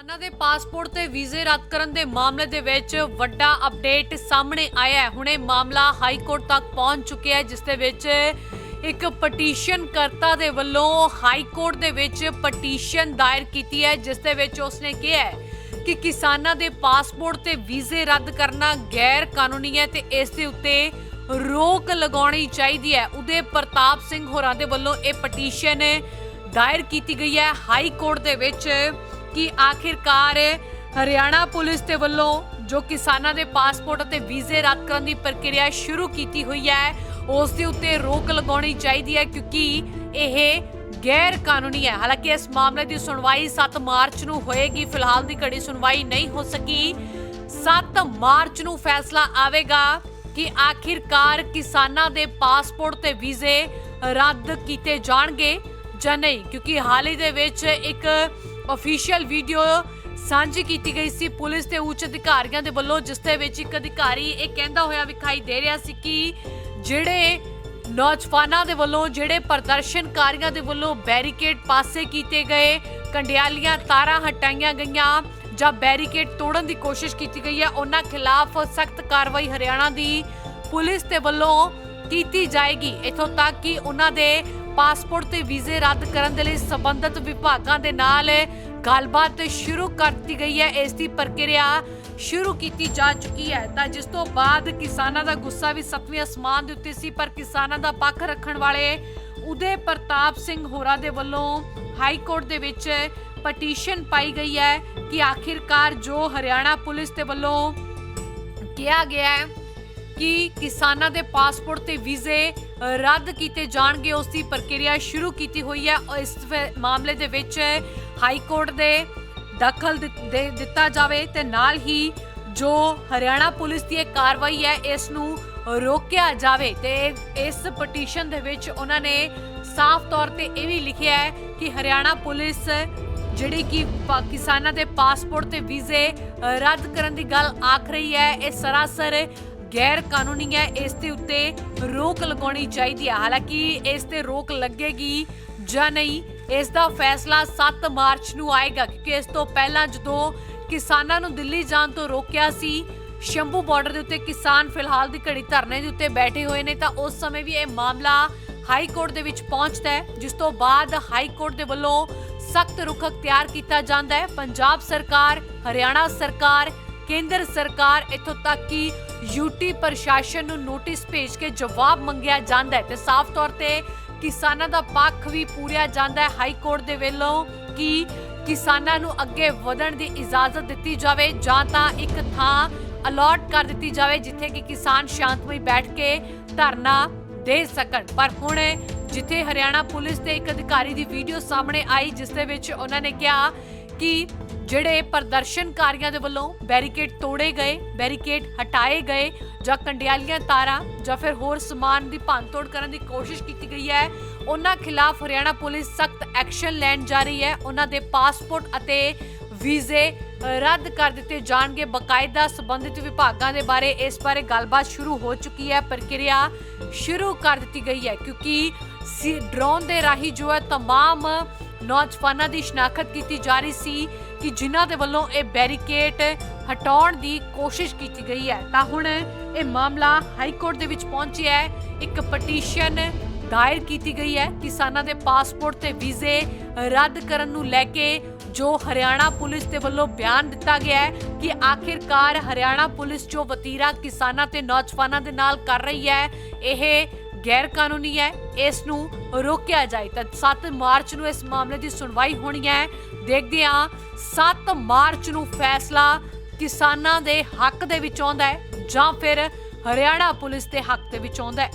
ਕਿਸਾਨਾਂ ਦੇ ਪਾਸਪੋਰਟ ਤੇ ਵੀਜ਼ੇ ਰੱਦ ਕਰਨ ਦੇ ਮਾਮਲੇ ਦੇ ਵਿੱਚ ਵੱਡਾ ਅਪਡੇਟ ਸਾਹਮਣੇ ਆਇਆ ਹੈ। ਹੁਣੇ ਮਾਮਲਾ ਹਾਈ ਕੋਰਟ ਤੱਕ ਪਹੁੰਚ ਚੁੱਕਿਆ ਹੈ, ਜਿਸ ਦੇ ਵਿੱਚ ਇੱਕ ਪਟੀਸ਼ਨ ਕਰਤਾ ਦੇ ਵੱਲੋਂ ਹਾਈ ਕੋਰਟ ਦੇ ਵਿੱਚ ਪਟੀਸ਼ਨ ਦਾਇਰ ਕੀਤੀ ਹੈ, ਜਿਸ ਦੇ ਵਿੱਚ ਉਸਨੇ ਕਿਹਾ ਹੈ ਕਿ ਕਿਸਾਨਾਂ ਦੇ ਪਾਸਪੋਰਟ ਤੇ ਵੀਜ਼ੇ ਰੱਦ ਕਰਨਾ ਗੈਰ ਕਾਨੂੰਨੀ ਹੈ ਤੇ ਇਸ ਦੇ ਉੱਤੇ ਰੋਕ ਲਗਾਉਣੀ ਚਾਹੀਦੀ ਹੈ। ਉਦੇ ਪ੍ਰਤਾਪ ਸਿੰਘ ਹੋਰਾਂ ਦੇ ਵੱਲੋਂ ਇਹ ਪਟੀਸ਼ਨ ਦਾਇਰ ਕੀਤੀ ਗਈ ਹੈ। ਹਾਈ ਕੋਰਟ ਦੇ ਵਿੱਚ ਕਿ ਆਖਿਰਕਾਰ ਹਰਿਆਣਾ ਪੁਲਿਸ ਦੇ ਵੱਲੋਂ ਜੋ ਕਿਸਾਨਾਂ ਦੇ ਪਾਸਪੋਰਟ ਅਤੇ ਵੀਜ਼ੇ ਰੱਦ ਕਰਨ ਦੀ ਪ੍ਰਕਿਰਿਆ ਸ਼ੁਰੂ ਕੀਤੀ ਹੋਈ ਹੈ, ਉਸ ਦੇ ਉੱਤੇ ਰੋਕ ਲਗਾਉਣੀ ਚਾਹੀਦੀ ਹੈ ਕਿਉਂਕਿ ਇਹ ਗੈਰ ਕਾਨੂੰਨੀ ਹੈ। ਹਾਲਾਂਕਿ ਇਸ ਮਾਮਲੇ ਦੀ ਸੁਣਵਾਈ 7 ਮਾਰਚ ਨੂੰ ਹੋਏਗੀ। ਫਿਲਹਾਲ ਦੀ ਘੜੀ ਸੁਣਵਾਈ ਨਹੀਂ ਹੋ ਸਕੀ। 7 ਮਾਰਚ ਨੂੰ ਫੈਸਲਾ ਆਵੇਗਾ ਕਿ ਆਖਿਰਕਾਰ ਕਿਸਾਨਾਂ ਦੇ ਪਾਸਪੋਰਟ ਤੇ ਵੀਜ਼ੇ ਰੱਦ ਕੀਤੇ ਜਾਣਗੇ ਜਾਂ ਨਹੀਂ, ਕਿਉਂਕਿ ਹਾਲ ਹੀ ਦੇ ਵਿੱਚ ਇੱਕ ਅਫੀਸ਼ੀਅਲ ਵੀਡੀਓ ਸਾਂਝੀ ਕੀਤੀ ਗਈ ਸੀ ਪੁਲਿਸ ਤੇ ਉੱਚ ਅਧਿਕਾਰੀਆਂ ਦੇ ਵੱਲੋਂ, ਜਿਸ ਦੇ ਵਿੱਚ ਇੱਕ ਅਧਿਕਾਰੀ ਇਹ ਕਹਿੰਦਾ ਹੋਇਆ ਵਿਖਾਈ ਦੇ ਰਿਹਾ ਸੀ ਕਿ ਜਿਹੜੇ ਨੌਜਵਾਨਾਂ ਦੇ ਵੱਲੋਂ, ਜਿਹੜੇ ਪ੍ਰਦਰਸ਼ਨਕਾਰੀਆਂ ਦੇ ਵੱਲੋਂ ਬੈਰੀਕੇਡ ਪਾਸੇ ਕੀਤੇ ਗਏ, ਕੰਡਿਆਲੀਆਂ ਤਾਰਾਂ ਹਟਾਈਆਂ ਗਈਆਂ ਜਾਂ ਬੈਰੀਕੇਡ ਤੋੜਨ ਦੀ ਕੋਸ਼ਿਸ਼ ਕੀਤੀ ਗਈ ਹੈ, ਉਹਨਾਂ ਖਿਲਾਫ ਸਖਤ ਕਾਰਵਾਈ ਹਰਿਆਣਾ ਦੀ ਪੁਲਿਸ ਦੇ ਵੱਲੋਂ ਕੀਤੀ ਜਾਏਗੀ। ਇਥੋਂ ਤੱਕ ਕਿ ਉਹਨਾਂ ਦੇ ਪਾਸਪੋਰਟ ਤੇ ਵੀਜ਼ੇ ਰੱਦ ਕਰਨ ਦੇ ਲਈ ਸੰਬੰਧਿਤ ਵਿਭਾਗਾਂ ਦੇ ਨਾਲ ਗੱਲਬਾਤ ਸ਼ੁਰੂ ਕਰ ਦਿੱਤੀ ਗਈ ਹੈ। ਇਸ ਦੀ ਪ੍ਰਕਿਰਿਆ ਸ਼ੁਰੂ ਕੀਤੀ ਜਾ ਚੁੱਕੀ ਹੈ। ਤਾਂ ਜਿਸ ਤੋਂ ਬਾਅਦ ਕਿਸਾਨਾਂ ਦਾ ਗੁੱਸਾ ਵੀ ਸੱਤਵੇਂ ਅਸਮਾਨ ਦੇ ਉੱਤੇ ਸੀ, ਪਰ ਕਿਸਾਨਾਂ ਦਾ ਪੱਖ ਰੱਖਣ ਵਾਲੇ ਉਦੇ ਪ੍ਰਤਾਪ ਸਿੰਘ ਹੋਰਾਂ ਦੇ ਵੱਲੋਂ ਹਾਈ ਕੋਰਟ ਦੇ ਵਿੱਚ ਪਟੀਸ਼ਨ ਪਾਈ ਗਈ ਹੈ ਕਿ ਆਖਿਰਕਾਰ ਜੋ ਹਰਿਆਣਾ ਪੁਲਿਸ ਦੇ ਵੱਲੋਂ ਕਿਹਾ ਗਿਆ ਹੈ ਕਿ ਕਿਸਾਨਾਂ ਦੇ ਪਾਸਪੋਰਟ ਤੇ ਵੀਜ਼ੇ ਰੱਦ ਕੀਤੇ ਜਾਣਗੇ। ਉਸ ਦੀ ਪ੍ਰਕਿਰਿਆ ਸ਼ੁਰੂ ਕੀਤੀ ਹੋਈ ਹੈ। ਇਸ ਫ- ਮਾਮਲੇ ਦੇ ਵਿੱਚ ਹਾਈ ਕੋਰਟ ਦੇ ਦਖਲ ਦਿੱਤ- ਦੇ ਦਿੱਤਾ ਜਾਵੇ ਤੇ ਨਾਲ ਹੀ ਜੋ ਹਰਿਆਣਾ ਪੁਲਿਸ ਦੀ ਇਹ ਕਾਰਵਾਈ ਹੈ, ਇਸ ਨੂੰ ਰੋਕਿਆ ਜਾਵੇ ਤੇ ਇਸ ਪਟੀਸ਼ਨ ਦੇ ਵਿੱਚ ਉਹਨਾਂ ਨੇ ਸਾਫ਼ ਤੌਰ ਤੇ ਇਹ ਵੀ ਲਿਖਿਆ ਹੈ ਕਿ ਹਰਿਆਣਾ ਪੁਲਿਸ ਜਿਹੜੀ ਕਿ ਪਾ- ਕਿਸਾਨਾਂ ਦੇ ਪਾਸਪੋਰਟ ਤੇ ਵੀਜ਼ੇ ਰੱਦ ਕਰਨ ਦੀ ਗੱਲ ਆਖ ਰਹੀ ਹੈ। ਇਹ ਸਰਾਸਰ ਗੈਰ ਕਾਨੂੰਨੀ ਹੈ, ਇਸ ਦੇ ਉੱਤੇ ਰੋਕ ਲਗਾਉਣੀ ਚਾਹੀਦੀ ਹੈ। ਹਾਲਾਂਕਿ ਇਸ ਤੇ ਰੋਕ ਲੱਗੇਗੀ ਜਾਂ ਨਹੀਂ, ਇਸ ਦਾ ਫੈਸਲਾ 7 ਮਾਰਚ ਨੂੰ ਆਏਗਾ, ਕਿਉਂਕਿ ਇਸ ਤੋਂ ਪਹਿਲਾਂ ਜਦੋਂ ਕਿਸਾਨਾਂ ਨੂੰ ਦਿੱਲੀ ਜਾਣ ਤੋਂ ਰੋਕਿਆ ਸੀ, ਸ਼ੰਭੂ ਬਾਰਡਰ ਦੇ ਉੱਤੇ ਕਿਸਾਨ ਫਿਲਹਾਲ ਦੀ ਘੜੀ ਧਰਨੇ ਦੇ ਉੱਤੇ ਬੈਠੇ ਹੋਏ ਨੇ, ਤਾਂ ਉਸ ਸਮੇਂ ਵੀ ਇਹ ਮਾਮਲਾ ਹਾਈ ਕੋਰਟ ਦੇ ਵਿੱਚ ਪਹੁੰਚਦਾ ਹੈ, ਜਿਸ ਤੋਂ ਬਾਅਦ ਹਾਈ ਕੋਰਟ ਦੇ ਵੱਲੋਂ ਸਖਤ ਰੁਖ ਅਖਤਿਆਰ ਕੀਤਾ ਜਾਂਦਾ ਹੈ। ਪੰਜਾਬ ਸਰਕਾਰ, ਹਰਿਆਣਾ ਸਰਕਾਰ, ਕੇਂਦਰ ਸਰਕਾਰ ਇੱਥੋਂ ਤੱਕ ਕਿ ਯੂਟੀ ਪ੍ਰਸ਼ਾਸਨ ਨੂੰ ਨੋਟਿਸ ਭੇਜ ਕੇ ਜਵਾਬ ਮੰਗਿਆ ਜਾਂਦਾ ਹੈ ਤੇ ਸਾਫ਼ ਤੌਰ ਤੇ ਕਿਸਾਨਾਂ ਦਾ ਪੱਖ ਵੀ ਪੂਰਿਆ ਜਾਂਦਾ ਹੈ। ਹਾਈ ਕੋਰਟ ਦੇ ਵੱਲੋਂ ਕਿ ਕਿਸਾਨਾਂ ਨੂੰ ਅੱਗੇ ਵਧਣ ਦੀ ਇਜਾਜ਼ਤ ਦਿੱਤੀ ਜਾਵੇ ਜਾਂ ਤਾਂ ਇੱਕ ਥਾਂ ਅਲਾਟ ਕਰ ਦਿੱਤੀ ਜਾਵੇ ਜਿੱਥੇ ਕਿ ਕਿਸਾਨ ਸ਼ਾਂਤਮਈ ਬੈਠ ਕੇ ਧਰਨਾ ਦੇ ਸਕਣ। ਪਰ ਹੁਣ ਜਿੱਥੇ ਹਰਿਆਣਾ ਪੁਲਿਸ ਦੇ ਇੱਕ ਅਧਿਕਾਰੀ ਦੀ ਵੀਡੀਓ ਸਾਹਮਣੇ ਆਈ, ਜਿਸ ਦੇ ਵਿੱਚ ਉਹਨਾਂ ਨੇ ਕਿਹਾ ਕਿ ਜਿਹੜੇ ਪ੍ਰਦਰਸ਼ਨਕਾਰੀਆਂ ਦੇ ਵੱਲੋਂ ਬੈਰੀਕੇਡ ਤੋੜੇ ਗਏ ਬੈਰੀਕੇਡ ਹਟਾਏ ਗਏ ਜਾਂ ਕੰਡਿਆਲੀਆਂ ਤਾਰਾਂ ਜਾਂ ਫਿਰ ਹੋਰ ਸਮਾਨ ਦੀ ਭੰਨਤੋੜ ਕਰਨ ਦੀ ਕੋਸ਼ਿਸ਼ ਕੀਤੀ ਗਈ ਹੈ ਉਹਨਾਂ ਖਿਲਾਫ ਹਰਿਆਣਾ ਪੁਲਿਸ ਸਖਤ ਐਕਸ਼ਨ ਲੈਣ ਜਾ ਰਹੀ ਹੈ ਉਹਨਾਂ ਦੇ ਪਾਸਪੋਰਟ ਅਤੇ ਵੀਜ਼ੇ ਰੱਦ ਕਰ ਦਿੱਤੇ ਜਾਣਗੇ ਬਕਾਇਦਾ ਸੰਬੰਧਿਤ ਵਿਭਾਗਾਂ ਦੇ ਬਾਰੇ ਇਸ ਬਾਰੇ ਗੱਲਬਾਤ ਸ਼ੁਰੂ ਹੋ ਚੁੱਕੀ ਹੈ ਪ੍ਰਕਿਰਿਆ ਸ਼ੁਰੂ ਕਰ ਦਿੱਤੀ ਗਈ ਹੈ ਕਿਉਂਕਿ ਡਰੋਨ ਦੇ ਰਾਹੀਂ ਜੋ ਹੈ तमाम ਨੌਜਵਾਨਾਂ ਦੀ ਸ਼ਨਾਖਤ ਕੀਤੀ ਜਾ ਰਹੀ ਸੀ ਕਿ ਜਿਨ੍ਹਾਂ ਦੇ ਵੱਲੋਂ ਇਹ ਬੈਰੀਕੇਡ ਹਟਾਉਣ ਦੀ ਕੋਸ਼ਿਸ਼ ਕੀਤੀ ਗਈ ਹੈ। ਤਾਂ ਹੁਣ ਇਹ ਮਾਮਲਾ ਹਾਈ ਕੋਰਟ ਦੇ ਵਿੱਚ ਪਹੁੰਚਿਆ ਹੈ। ਇੱਕ ਪਟੀਸ਼ਨ ਦਾਇਰ ਕੀਤੀ ਗਈ ਹੈ। ਕਿਸਾਨਾਂ ਦੇ ਪਾਸਪੋਰਟ ਤੇ ਵੀਜ਼ੇ ਰੱਦ ਕਰਨ ਨੂੰ ਲੈ ਕੇ ਜੋ ਹਰਿਆਣਾ ਪੁਲਿਸ ਦੇ ਵੱਲੋਂ ਬਿਆਨ ਦਿੱਤਾ ਗਿਆ ਹੈ ਕਿ ਆਖਿਰਕਾਰ ਹਰਿਆਣਾ ਪੁਲਿਸ ਜੋ ਵਤੀਰਾ ਕਿਸਾਨਾਂ ਤੇ ਨੌਜਵਾਨਾਂ ਦੇ ਨਾਲ ਕਰ ਰਹੀ ਹੈ, ਇਹ ਗੈਰ ਕਾਨੂੰਨੀ ਹੈ, ਇਸ ਨੂੰ ਰੋਕਿਆ ਜਾਏ। ਤਾਂ 7 ਮਾਰਚ ਨੂੰ ਇਸ ਮਾਮਲੇ ਦੀ ਸੁਣਵਾਈ ਹੋਣੀ ਹੈ। ਦੇਖਦੇ ਹਾਂ 7 ਮਾਰਚ ਨੂੰ ਫੈਸਲਾ ਕਿਸਾਨਾਂ ਦੇ ਹੱਕ ਦੇ ਵਿੱਚ ਆਉਂਦਾ ਹੈ ਜਾਂ ਫਿਰ ਹਰਿਆਣਾ ਪੁਲਿਸ ਦੇ ਹੱਕ ਦੇ ਵਿੱਚ ਆਉਂਦਾ ਹੈ।